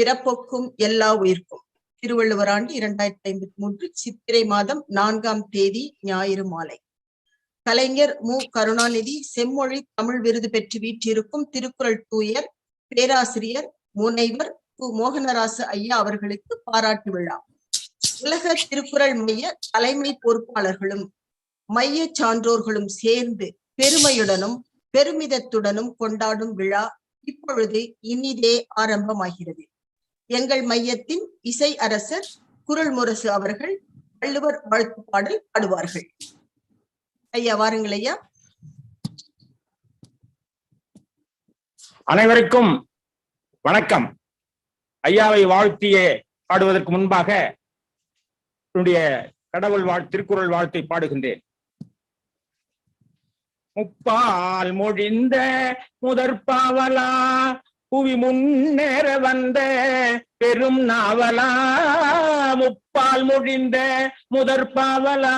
பிறப்போக்கும் எல்லா உயிர்க்கும். திருவள்ளுவர் ஆண்டு இரண்டாயிரத்தி ஐம்பத்தி மூன்று சித்திரை மாதம் நான்காம் தேதி ஞாயிறு மாலை. கலைஞர் மு. கருணாநிதி செம்மொழி தமிழ் விருது பெற்று வீற்றிருக்கும் திருக்குறள் தூயர் பேராசிரியர் முனைவர் கு. மோகனராசு ஐயா அவர்களுக்கு பாராட்டு விழா. உலக திருக்குறள் மைய தலைமை பொறுப்பாளர்களும் மைய சான்றோர்களும் சேர்ந்து பெருமையுடனும் பெருமிதத்துடனும் கொண்டாடும் விழா இப்பொழுது இனிதே ஆரம்பமாகிறது. எங்கள் மையத்தின் இசை அரசர் குரல் முரசு அவர்கள் வள்ளுவர் வாழ்த்து பாடல் பாடுவார்கள். ஐயா வாருங்கள் ஐயா. அனைவருக்கும் வணக்கம். ஐயாவை வாழ்த்தியே பாடுவதற்கு முன்பாக என்னுடைய கடவுள் வாழ் திருக்குறள் வாழ்த்தை பாடுகின்றேன். முப்பால் மொழிந்த முதற்பாவலா புவி முன்னேற வந்த பெரும் நாவலா முப்பால் முடிந்த மொழிந்த முதற்பாவலா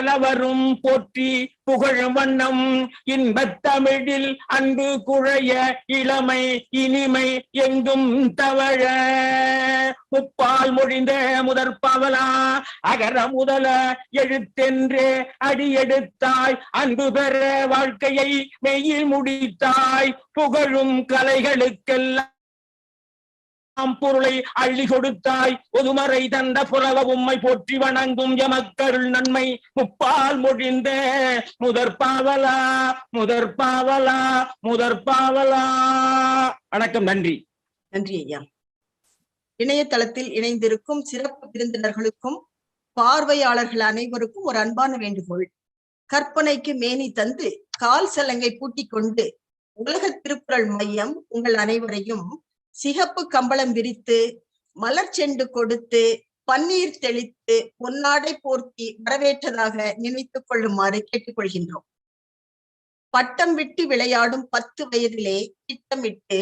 எப்பாலவரும் போற்றி புகழும் வண்ணம். இன்பத் தமிழில் அன்பு குழைய இளமை இனிமை எங்கும் தவழ. முப்பால் மொழிந்த முதற்பாவலா அகர முதல எழுத்தென்று அடியெடுத்தாய். அன்பு பெற வாழ்க்கையை மெய்யில் முடித்தாய். புகழும் கலைகளுக்கெல்லாம் ஆம் பொருளை அள்ளி கொடுத்தாய். ஒதுமறை தந்த புறவ உம்மை போற்றி வணங்கும் எமக்கருள் நன்மை. முப்பால் மொழிந்த முதற்பாவலா முதற் பாவலா வணக்கம் நன்றி. நன்றி ஐயா. இணையதளத்தில் இணைந்திருக்கும் சிறப்பு விருந்தினர்களுக்கும் பார்வையாளர்கள் அனைவருக்கும் ஒரு அன்பான வேண்டுகோள். கற்பனைக்கு மேனி தந்து கால் சலங்கை பூட்டிக் கொண்டு உலக திருக்குறள் மையம் உங்கள் அனைவரையும் சிகப்பு கம்பளம் விரித்து மலர் செண்டு கொடுத்து பன்னீர் தெளித்து பொன்னாடை போர்த்தி வரவேற்றதாக நினைத்துக் கொள்ளுமாறு கேட்டுக்கொள்கின்றோம். பட்டம் விட்டு விளையாடும் பத்து வயதிலே திட்டமிட்டு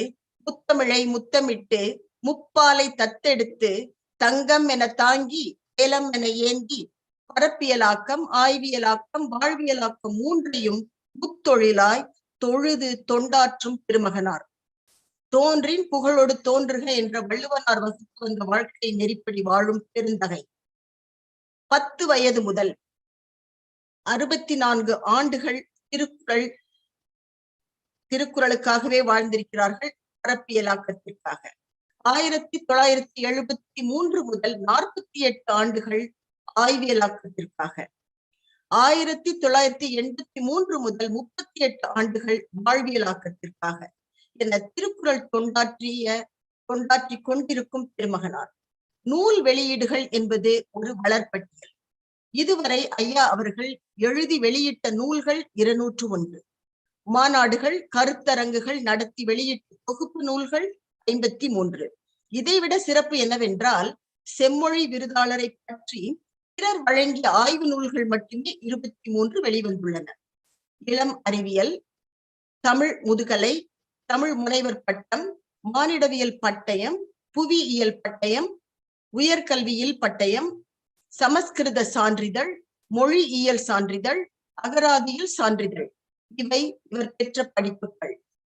முத்தமிழை முத்தமிட்டு முப்பாலை தத்தெடுத்து தங்கம் என தாங்கி ஏலம் என ஏந்தி பரப்பியலாக்கம் ஆய்வியலாக்கம் வாழ்வியலாக்கம் மூன்றையும் முத்தொழிலாய் தொழுது தொண்டாற்றும் திருமகனார். தோன்றின் புகழோடு தோன்றுக என்ற வள்ளுவனார் வசித்து வந்த வாழ்க்கை நெறிப்படி வாழும் பெருந்தகை. பத்து வயது முதல் அறுபத்தி நான்கு ஆண்டுகள் திருக்குறள் திருக்குறளுக்காகவே வாழ்ந்திருக்கிறார்கள் பரப்பியலாக்கத்திற்காக. ஆயிரத்தி தொள்ளாயிரத்தி எழுபத்தி மூன்று முதல் நாற்பத்தி எட்டு ஆண்டுகள் ஆய்வியலாக்கத்திற்காக. ஆயிரத்தி தொள்ளாயிரத்தி எண்பத்தி மூன்று முதல் முப்பத்தி எட்டு ஆண்டுகள் வாழ்வியலாக்கத்திற்காக. என திருக்குறள் தொண்டாற்றிய கொண்டாற்றி கொண்டிருக்கும் பெருமகனார் நூல் வெளியீடுகள் என்பது ஒரு வளர்ப்பட்டியல். இதுவரை ஐயா அவர்கள் எழுதி வெளியிட்ட நூல்கள் இருநூற்று ஒன்று. மாநாடுகள் கருத்தரங்குகள் நடத்தி வெளியிட்ட தொகுப்பு நூல்கள் ஐம்பத்தி மூன்று இதைவிட சிறப்பு என்னவென்றால் செம்மொழி விருதாளரை பற்றி பிறர் வழங்கிய ஆய்வு நூல்கள் மட்டுமே இருபத்தி மூன்று வெளிவந்துள்ளன. இளம் அறிவியல் தமிழ் முதுகலை தமிழ் முனைவர் பட்டம் மானிடவியல் பட்டயம் புவியியல் பட்டயம் உயர்கல்வியில் பட்டயம் சமஸ்கிருத சான்றிதழ் மொழியியல் சான்றிதழ் அகராதியில் சான்றிதழ். இவை இவர் பெற்ற படிப்புகள்.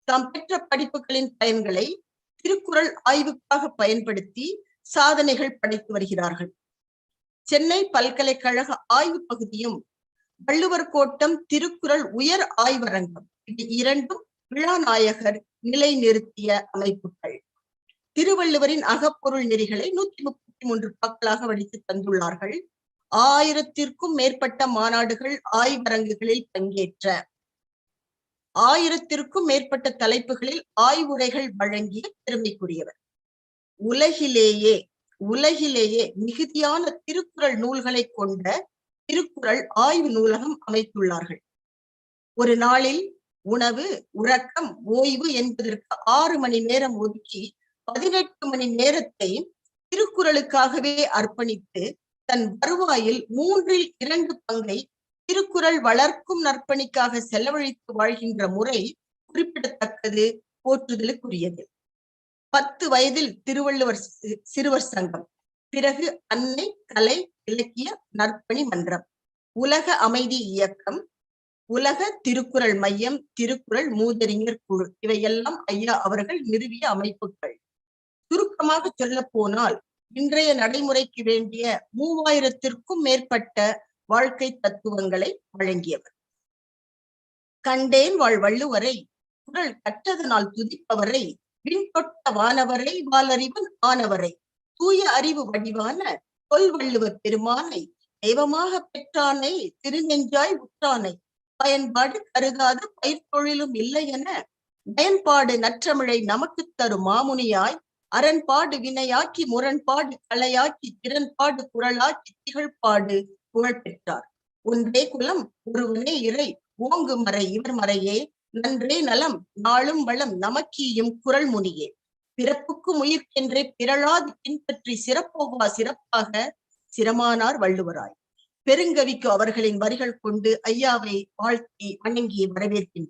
தாம் பெற்ற படிப்புகளின் பயன்களை திருக்குறள் ஆய்வுக்காக பயன்படுத்தி சாதனைகள் படைத்து வருகிறார்கள். சென்னை பல்கலைக்கழக ஆய்வு பகுதியும் வள்ளுவர் கோட்டம் திருக்குறள் உயர் ஆய்வரங்கம். இது இரண்டும் விழாநாயகர் நிலைநிறுத்திய அமைப்புகள். திருவள்ளுவரின் அகப்பொருள் நெறிகளை நூத்தி முப்பத்தி மூன்று பக்களாக வடித்து தந்துள்ளார்கள். ஆயிரத்திற்கும் மேற்பட்ட மாநாடுகள் ஆய்வரங்குகளில் பங்கேற்ற. ஆயிரத்திற்கும் மேற்பட்ட தலைப்புகளில் ஆய்வுரைகள் வழங்கிய பெருமைக்குரியவர். உலகிலேயே உலகிலேயே மிகுதியான திருக்குறள் நூல்களை கொண்ட திருக்குறள் ஆய்வு நூலகம் அமைத்துள்ளார்கள். ஒரு நாளில் உணவு உறக்கம் ஓய்வு என்பதற்கு ஆறு மணி நேரம் ஒதுக்கி பதினெட்டு மணி நேரத்தை திருக்குறளுக்காகவே அர்ப்பணித்து தன் வருவாயில் மூன்றில் இரண்டு பங்கை திருக்குறள் வளர்க்கும் நற்பணிக்காக செலவழித்து வாழ்கின்ற முறை குறிப்பிடத்தக்கது போற்றுதலுக்குரியது. பத்து வயதில் திருவள்ளுவர் சிறுவர் சங்கம். பிறகு அன்னை கலை இலக்கிய நற்பணி மன்றம். உலக அமைதி இயக்கம் உலக திருக்குறள் மையம் திருக்குறள் மூதறிஞர் குழு. இவையெல்லாம் ஐயா அவர்கள் நிறுவிய அமைப்புகள். சுருக்கமாக சொல்ல போனால் இன்றைய நடைமுறைக்கு வேண்டிய மூவாயிரத்திற்கும் மேற்பட்ட வாழ்க்கை தத்துவங்களை வழங்கியவர். கண்டேன் வாழ்வள்ளுவரை குரல் கற்றதனால் துதிப்பவரை விண்தொட்ட வானவரை வாலறிவன் ஆனவரை தூய அறிவு வடிவான கொல்வள்ளுவர் பெருமானை தெய்வமாக பெற்றானை திருநெஞ்சாய் உற்றானை பயன்பாடு கருதாத பயிர்த்தொழிலும் இல்லை என பயன்பாடு நற்றமிழை நமக்கு தரும் மாமுனியாய் அரண்பாடு வினையாக்கி முரண்பாடு கலையாக்கி திறன்பாடு குரலாக்கி திகழ்பாடு புகழ் பெற்றார் ஒன்றே குலம் ஒருவனே இறை ஓங்கு மறை இவர் மறையே நன்றே நலம் நாளும் வளம் நமக்கீயும் குரல் முனியே. பிறப்புக்கும் உயிர்க்கென்றே பிறழாது பின்பற்றி சிறப்போவா சிறப்பாக சிரமானார் வள்ளுவராய். பெருங்கவிக்கு அவர்களின் வரிகள் கொண்டு ஐயாவை வாழ்த்தி வணங்கி வரவேற்கின்றோம்